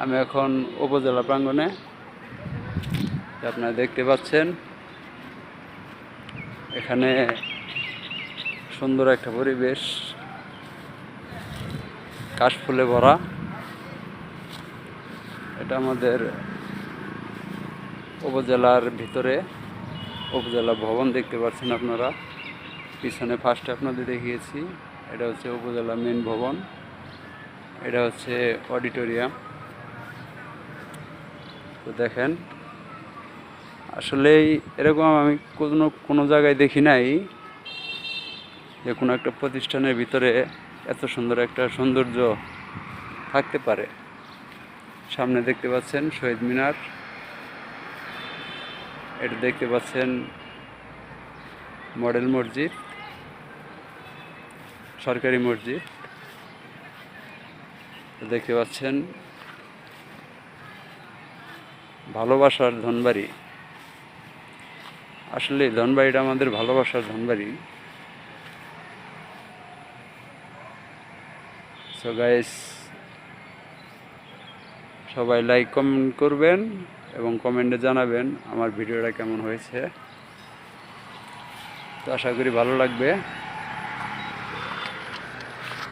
আমি এখন উপজেলা প্রাঙ্গণে, আপনারা দেখতে পাচ্ছেন, এখানে সুন্দর একটা পরিবেশ কাশফুলে ভরা। এটা আমাদের উপজেলার ভিতরে, উপজেলা ভবন দেখতে পাচ্ছেন আপনারা। পিছনে ফার্স্টে আপনাদের দেখিয়েছি। এটা হচ্ছে উপজেলা মেন ভবন। এটা হচ্ছে অডিটোরিয়াম। তো দেখেন, আসলেই এরকম আমি কোনো কোনো জায়গায় দেখি নাই যে কোনো একটা প্রতিষ্ঠানের ভিতরে এত সুন্দর একটা সৌন্দর্য থাকতে পারে। সামনে দেখতে পাচ্ছেন শহীদ মিনার। এটা দেখতে পাচ্ছেন মডেল মসজিদ, সরকারি মসজিদ। দেখতে পাচ্ছেন ভালোবাসার ধনবাড়ি। আসলে ধনবাড়িটা আমাদের ভালোবাসার ধনবাড়ি। সো গাইস সবাই লাইক কমেন্ট করবেন এবং কমেন্টে জানাবেন আমার ভিডিওটা কেমন হয়েছে। তো আশা করি ভালো লাগবে।